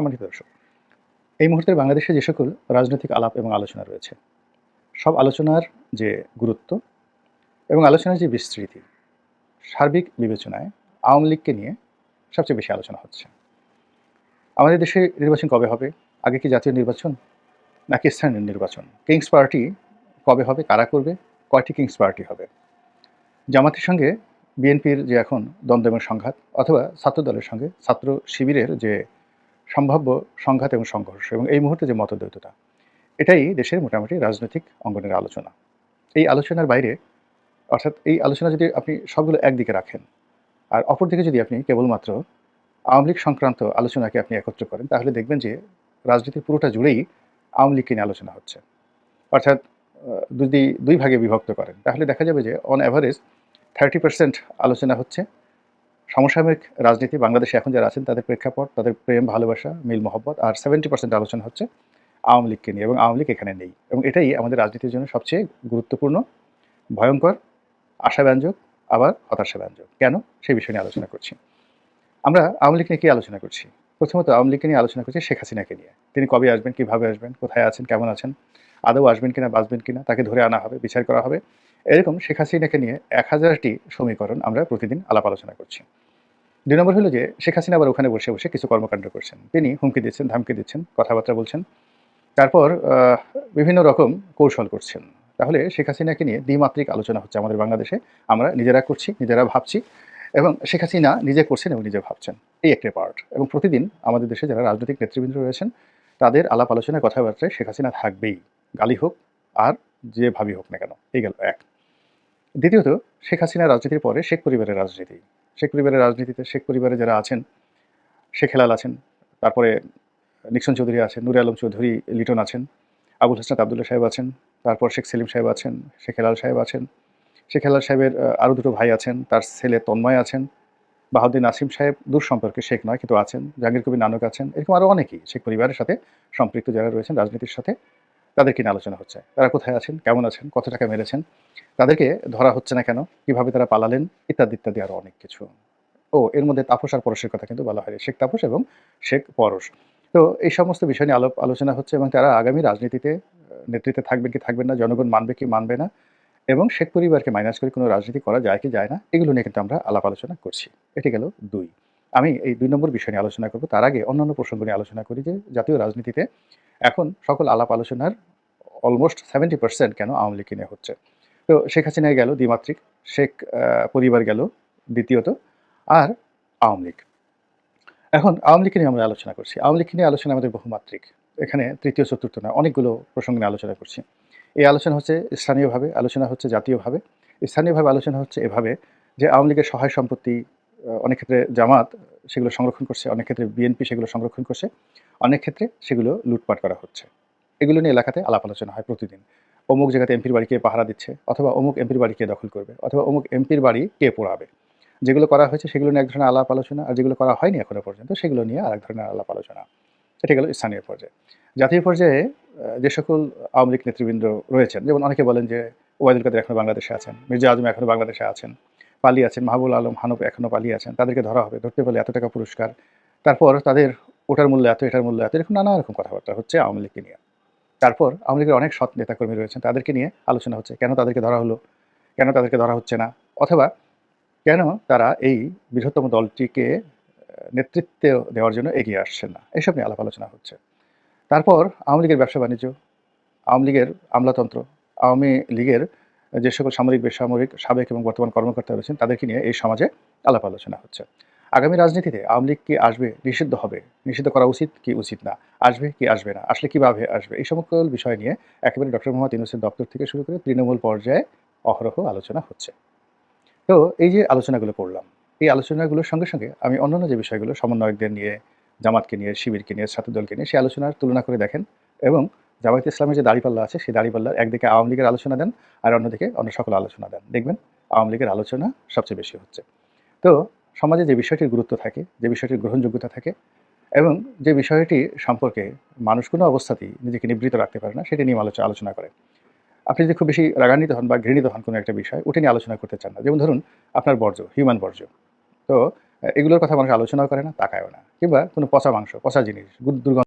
সম্মানিত দর্শক, এই মুহূর্তে বাংলাদেশে যে সকল রাজনৈতিক আলাপ এবং আলোচনা রয়েছে, সব আলোচনার যে গুরুত্ব এবং আলোচনার যে বিস্তৃতি, সার্বিক বিবেচনায় আওয়ামী লীগকে নিয়ে সবচেয়ে বেশি আলোচনা হচ্ছে। আমাদের দেশে নির্বাচন কবে হবে? আগে কি জাতীয় নির্বাচন নাকি স্থানীয় নির্বাচন? কিংস পার্টি কবে হবে? কারা করবে? কয়টি কিংস পার্টি হবে? জামাতের সঙ্গে বিএনপির যে এখন দ্বন্দ্ব এবং সংঘাত, অথবা ছাত্র দলের সঙ্গে ছাত্র শিবিরের যে সম্ভাব্য সংঘাত এবং সংঘর্ষ এবং এই মুহূর্তে যে মতদ্বৈততা, এটাই দেশের মোটামুটি রাজনৈতিক অঙ্গনের আলোচনা। এই আলোচনার বাইরে, অর্থাৎ এই আলোচনা যদি আপনি সবগুলো একদিকে রাখেন, আর অপরদিকে যদি আপনি কেবলমাত্র আওয়ামী লীগ সংক্রান্ত আলোচনাকে আপনি একত্র করেন, তাহলে দেখবেন যে রাজনীতির পুরোটা জুড়েই আওয়ামী লীগকে নিয়ে আলোচনা হচ্ছে। অর্থাৎ যদি দুই ভাগে বিভক্ত করেন, তাহলে দেখা যাবে যে অন অ্যাভারেজ থার্টি পার্সেন্ট আলোচনা হচ্ছে সমসাময়িক রাজনীতি, বাংলাদেশে এখন যারা আছেন তাদের প্রেক্ষাপট, তাদের প্রেম, ভালোবাসা, মিল, মহব্বত, আর সেভেন্টি পার্সেন্ট আলোচনা হচ্ছে আওয়ামী লীগকে নিয়ে এবং আওয়ামী লীগ এখানে নেই। এবং এটাই আমাদের রাজনীতির জন্য সবচেয়ে গুরুত্বপূর্ণ, ভয়ঙ্কর, আশাব্যঞ্জক, আবার হতাশাব্যঞ্জক। কেন? সেই বিষয় নিয়ে আলোচনা করছি। আমরা আওয়ামী লীগ নিয়ে কী আলোচনা করছি? প্রথমত আওয়ামী লীগকে নিয়ে আলোচনা করছি শেখ হাসিনাকে নিয়ে। তিনি কবে আসবেন, কীভাবে আসবেন, কোথায় আছেন, কেমন আছেন, আদৌ আসবেন কিনা, বাঁচবেন কিনা, তাকে ধরে আনা হবে, বিচার করা হবে। এরকম শেখ হাসিনাকে নিয়ে এক হাজারটি সমীকরণ আমরা প্রতিদিন আলাপ আলোচনা করছি। দুই নম্বর হলো যে, শেখ হাসিনা আবার ওখানে বসে বসে কিছু কর্মকাণ্ড করছেন। তিনি হুমকি দিচ্ছেন, ধামকি দিচ্ছেন, কথাবার্তা বলছেন। তারপর বিভিন্ন রকম কৌশল করছেন। তাহলে শেখ হাসিনাকে নিয়ে দ্বিমাত্রিক আলোচনা হচ্ছে আমাদের বাংলাদেশে। আমরা নিজেরা করছি, নিজেরা ভাবছি এবং শেখ হাসিনা নিজে করছেন এবং নিজে ভাবছেন। এই একটা পার্ট এবং প্রতিদিন আমাদের দেশে যারা রাজনৈতিক নেতৃবৃন্দ রয়েছেন, তাদের আলাপ আলোচনায় কথাবার্তায় শেখ হাসিনা থাকবেই। গালি হোক আর যে ভাবি হোক না কেন, এই গেল এক। দ্বিতীয়ত, শেখ হাসিনা রাজনীতির পরে শেখ পরিবারের রাজনীতি। শেখ পরিবারের রাজনীতিতে, শেখ পরিবারে যারা আছেন, শেখ হেলাল আছেন, তারপরে নিক্সন চৌধুরী আছেন, নুরে আলম চৌধুরী, লিটন আছেন, আবুল হাসনাত আবদুল্লাহ সাহেব আছেন, তারপর শেখ সেলিম সাহেব আছেন, শেখ হেলাল সাহেব আছেন। শেখ হেলাল সাহেবের আরও দুটো ভাই আছেন, তার ছেলে তন্ময় আছেন বাহাউদ্দিন নাসিম সাহেব দূর সম্পর্কে শেখ নয়, কিন্তু আছেন, জাহাঙ্গীর কবির নানক আছেন, এরকম আরও অনেকেই শেখ পরিবারের সাথে সম্পৃক্ত যারা রয়েছেন, রাজনীতির সাথে তাদেরকে নিয়ে আলোচনা হচ্ছে। তারা কোথায় আছেন, কেমন আছেন, কত টাকা মেরেছেন, তাদেরকে ধরা হচ্ছে না কেন, কীভাবে তারা পালালেন, ইত্যাদি ইত্যাদি আরও অনেক কিছু। ও, এর মধ্যে তাপস আর পরশের কথা কিন্তু বলা হয় শেখ তাপস এবং শেখ পরশ। তো এই সমস্ত বিষয় নিয়ে আলোপ, আলোচনা হচ্ছে এবং তারা আগামী রাজনীতিতে, নেতৃত্বে থাকবেন কি থাকবেন না, জনগণ মানবে কি মানবে না, এবং শেখ পরিবারকে মাইনাস করে কোনো রাজনীতি করা যায় কি যায় না, এগুলো নিয়ে কিন্তু আমরা আলাপ আলোচনা করছি। এটি গেল দুই। আমি এই দুই নম্বর বিষয় নিয়ে আলোচনা করব। তার আগে অন্যান্য প্রসঙ্গ নিয়ে আলোচনা করি যে, জাতীয় রাজনীতিতে এখন সকল আলাপ আলোচনার অলমোস্ট সেভেন্টি পার্সেন্ট কেন আওয়ামী লীগ নিয়ে হচ্ছে। তো শেখ হাসিনায় গেল, দ্বিমাত্রিক। শেখ পরিবার গেল, দ্বিতীয়ত। আর আওয়ামী লীগ। এখন আওয়ামী লীগকে নিয়ে আমরা আলোচনা করছি। আওয়ামী লীগ নিয়ে আলোচনা আমাদের বহুমাত্রিক। এখানে তৃতীয়, চতুর্থ না, অনেকগুলো প্রসঙ্গ নিয়ে আলোচনা করছি। এই আলোচনা হচ্ছে স্থানীয়ভাবে, আলোচনা হচ্ছে জাতীয়ভাবে। স্থানীয়ভাবে আলোচনা হচ্ছে এভাবে যে আওয়ামী লীগের সহায় সম্পত্তি অনেক ক্ষেত্রে জামাত সেগুলো সংরক্ষণ করছে, অনেক ক্ষেত্রে বিএনপি সেগুলো সংরক্ষণ করছে, অনেক ক্ষেত্রে সেগুলো লুটপাট করা হচ্ছে। এগুলো নিয়ে এলাকাতে আলাপ আলোচনা হয় প্রতিদিন। অমুক জায়গাতে এমপির বাড়ি কে পাহারা দিচ্ছে, অথবা অমুক এমপির বাড়ি কে দখল করবে, অথবা অমুক এমপির বাড়ি কে পোড়াবে। যেগুলো করা হয়েছে সেগুলো নিয়ে এক ধরনের আলাপ আলোচনা, আর যেগুলো করা হয়নি এখনও পর্যন্ত সেগুলো নিয়ে আরেক ধরনের আলাপ আলোচনা। এটা গেল স্থানীয় পর্যায়ে। জাতীয় পর্যায়ে যে সকল আওয়ামী লীগ নেতৃবৃন্দ রয়েছেন, যেমন অনেকে বলেন যে ওবায়দুল কাদের এখনও বাংলাদেশে আছেন, মির্জা আজম এখনও বাংলাদেশে আছেন, পালিয়ে আছেন মাহবুল আলম হানফ এখনও পালিয়ে আছেন, তাদেরকে ধরা হবে, ধরতে পারলে এত টাকা পুরস্কার। তারপর তাদের ওটার মূল্য এত, এটার মূল্য এত, এরকম নানা রকম কথাবার্তা হচ্ছে আওয়ামী লীগকে নিয়ে। তারপর আওয়ামী অনেক সৎ নেতাকর্মী রয়েছেন, তাদেরকে নিয়ে আলোচনা হচ্ছে, কেন তাদেরকে ধরা হলো, কেন তাদেরকে ধরা হচ্ছে না, অথবা কেন তারা এই বৃহত্তম দলটিকে নেতৃত্ব দেওয়ার জন্য এগিয়ে আসছেন না, এসব নিয়ে আলাপ আলোচনা হচ্ছে। তারপর আওয়ামী লীগের ব্যবসা বাণিজ্য, আওয়ামী লীগের আমলাতন্ত্র, আওয়ামী লীগের যে সকল সামরিক, বেসামরিক, সাবেক এবং বর্তমান কর্মকর্তা রয়েছেন, তাদেরকে নিয়ে এই সমাজে আলাপ আলোচনা হচ্ছে। আগামী রাজনীতিতে আওয়ামী লীগ কি আসবে নিষিদ্ধ হবে? নিষিদ্ধ করা উচিত কি উচিত না? আসবে কি আসবে না? আসলে কীভাবে আসবে? এই সকল বিষয় নিয়ে একেবারে ডক্টর মোহাম্মদ ইউনুসের দপ্তর থেকে শুরু করে তৃণমূল পর্যায়ে অহরহ আলোচনা হচ্ছে। তো এই যে আলোচনাগুলো করলাম, এই আলোচনাগুলোর সঙ্গে সঙ্গে আমি অন্যান্য যে বিষয়গুলো সমন্বয়কদের নিয়ে, জামাতকে নিয়ে, শিবিরকে নিয়ে, ছাত্রদলকে নিয়ে, সেই আলোচনার তুলনা করে দেখেন এবং জামায়াত ইসলামের যে দাড়িপাল্লা আছে, সেই দাড়িপাল্লার একদিকে আওয়ামী লীগের আলোচনা দেন আর অন্যদিকে অন্য সকল আলোচনা দেন। দেখবেন আওয়ামী লীগের আলোচনা সবচেয়ে বেশি হচ্ছে। তো সমাজে যে বিষয়টির গুরুত্ব থাকে, যে বিষয়টির গ্রহণযোগ্যতা থাকে এবং যে বিষয়টি সম্পর্কে মানুষ কোনো অবস্থাতেই নিজেকে নিবৃত রাখতে পারে না, সেটি নিয়ে আলোচনা আলোচনা করে। আপনি যদি খুব বেশি রাগান্বিত হন বা ঘৃণিত হন কোনো একটা বিষয়, ওটা নিয়ে আলোচনা করতে চান না। যেমন ধরুন, আপনার বর্জ্য হিউম্যান বর্জ্য। তো এগুলোর কথা মানুষ আলোচনাও করে না, তাকায়ও না। কিংবা কোনো পচা মাংস, পচা জিনিস দুর্গন্ধ